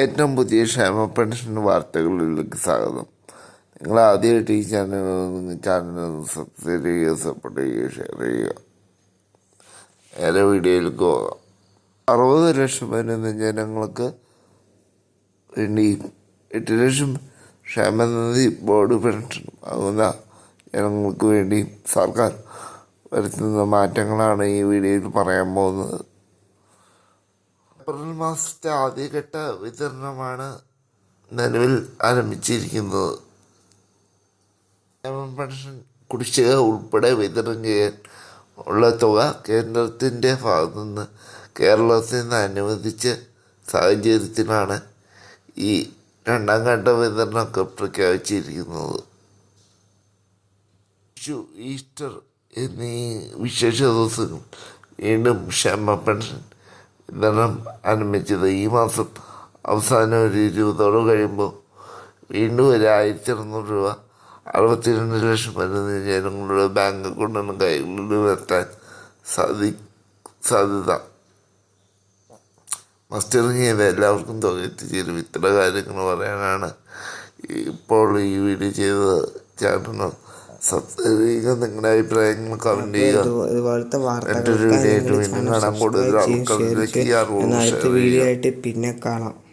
ഏറ്റവും പുതിയ ക്ഷേമ പെൻഷൻ വാർത്തകളിലേക്ക് സ്വാഗതം. നിങ്ങൾ ആദ്യമായിട്ട് ഈ ചാനൽ ചാനൽ സബ്സ്ക്രൈബ് ചെയ്യുക സപ്പോർട്ട് ചെയ്യുക ഷെയർ ചെയ്യുക. നേരെ വീഡിയോയിലേക്ക് പോകാം. അറുപത് ലക്ഷം വരുന്ന ജനങ്ങൾക്ക് വേണ്ടി എട്ട് ലക്ഷം ക്ഷേമനിധി ബോർഡ് പെൻഷൻ ആകുന്ന ജനങ്ങൾക്ക് വേണ്ടി സർക്കാർ വരുത്തുന്ന മാറ്റങ്ങളാണ് ഈ വീഡിയോയിൽ പറയാൻ പോകുന്നത്. ഏപ്രിൽ മാസത്തെ ആദ്യഘട്ട വിതരണമാണ് നിലവിൽ ആരംഭിച്ചിരിക്കുന്നത്. ക്ഷേമ പെൻഷൻ കുടിശ്ശിക ഉൾപ്പെടെ വിതരണം ചെയ്യാൻ ഉള്ള തുക കേന്ദ്രത്തിന്റെ ഭാഗത്തു നിന്ന് കേരളത്തിൽ നിന്ന് അനുവദിച്ച സാഹചര്യത്തിലാണ് ഈ രണ്ടാം ഘട്ട വിതരണമൊക്കെ പ്രഖ്യാപിച്ചിരിക്കുന്നത്. വിഷു ഈസ്റ്റർ എന്നീ വിശേഷ ദിവസങ്ങൾ വീണ്ടും ക്ഷമ പെൻഷൻ വിതരണം ആരംഭിച്ചത് ഈ മാസം അവസാനം ഒരു ഇരുപതോട് കഴിയുമ്പോൾ വീണ്ടും ഒരു ആയിരത്തി അറുന്നൂറ് രൂപ അറുപത്തിരണ്ട് ലക്ഷം വരുന്ന ജനങ്ങളുടെ ബാങ്ക് അക്കൗണ്ടിനും കൈകളിലും എത്താൻ സാധി സാധ്യത. മസ്റ്ററിങ് ചെയ്ത് എല്ലാവർക്കും തുക എത്തിച്ചേരും. ഇത്ര കാര്യങ്ങൾ പറയാനാണ് ഇപ്പോൾ ഈ വീഡിയോ ചെയ്തത്. ചേട്ടന് സബ്സ്ക്രൈബ് ചെയ്യുക. നിങ്ങളുടെ അഭിപ്രായങ്ങൾ കമന്റ് ചെയ്യുക ഇതു- ഇതുപോലത്തെ വാർത്തകൾ കൂടുതൽ ആൾക്കാരിലേക്ക് ഈ അറിവ് വീഡിയോ ആയിട്ട് പിന്നെ കാണാം.